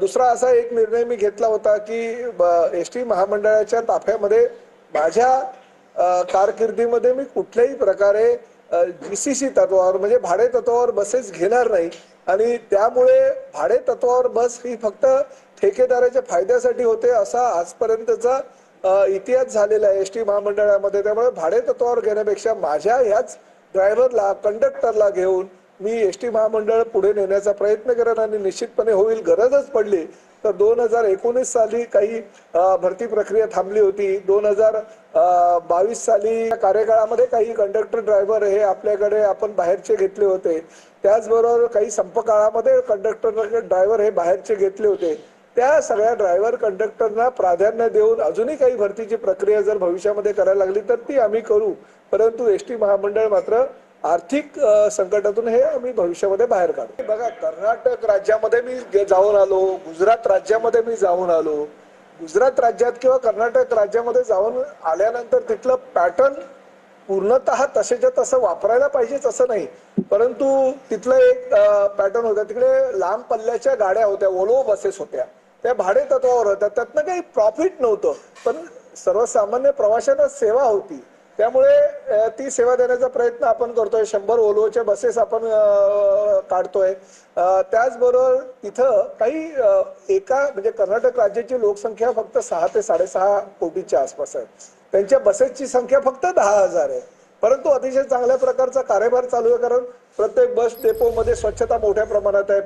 दुसरा असा एक निर्णय मी घेतला होता की एस टी महामंडळाच्या ताफ्यामध्ये माझ्या कारकिर्दीमध्ये मी कुठल्याही प्रकारे जी सी सी तत्वावर म्हणजे भाडे तत्वावर बसेस घेणार नाही. आणि त्यामुळे भाडे तत्वावर बस ही फक्त ठेकेदाराच्या फायद्यासाठी होते असा आजपर्यंतचा इतिहास झालेला आहे एस टी महामंडळामध्ये. त्यामुळे भाडे तत्वावर घेण्यापेक्षा माझ्या ह्याच ड्रायव्हरला कंडक्टरला घेऊन मी एस टी महामंडळ पुढे नेण्याचा प्रयत्न करेन आणि निश्चितपणे होईल गरजच पडली. तर दोन हजार एकोणीस साली काही भरती प्रक्रिया थांबली होती. दोन हजार बावीस साली कार्यकाळामध्ये काही कंडक्टर ड्रायव्हर हे आपल्याकडे आपण बाहेरचे घेतले होते. त्याचबरोबर काही संप काळामध्ये कंडक्टर ड्रायव्हर हे बाहेरचे घेतले होते. त्या सगळ्या ड्रायव्हर कंडक्टरना प्राधान्य देऊन अजूनही काही भरतीची प्रक्रिया जर भविष्यामध्ये करायला लागली तर ती आम्ही करू. परंतु एस टी महामंडळ मात्र आर्थिक संकटातून हे आम्ही भविष्यामध्ये बाहेर काढू. बघा कर्नाटक राज्यामध्ये मी जाऊन आलो गुजरात राज्यामध्ये मी जाऊन आलो. गुजरात राज्यात किंवा कर्नाटक राज्यामध्ये जाऊन आल्यानंतर तिथलं पॅटर्न पूर्णतः तसेच्या तसं वापरायला पाहिजेच असं नाही. परंतु तिथलं एक पॅटर्न होता. तिकडे लांब पल्ल्याच्या गाड्या होत्या ओलो बसेस होत्या. त्या भाडे तत्वावर होत्या. त्यातनं काही प्रॉफिट नव्हतं. पण सर्वसामान्य प्रवाशांना सेवा होती. त्यामुळे ती सेवा देण्याचा प्रयत्न आपण करतोय. शंभर ओलोच्या बसेस आपण काढतोय. त्याचबरोबर तिथं काही एका म्हणजे कर्नाटक राज्याची लोकसंख्या फक्त सहा ते साडेसहा कोटीच्या आसपास आहे. त्यांच्या बसेसची संख्या फक्त दहा हजार आहे. परंतु अतिशय चांगल्या प्रकारचा कार्यभार चालू आहे कारण प्रत्येक बस डेपोमध्ये स्वच्छता मोठ्या प्रमाणात आहे.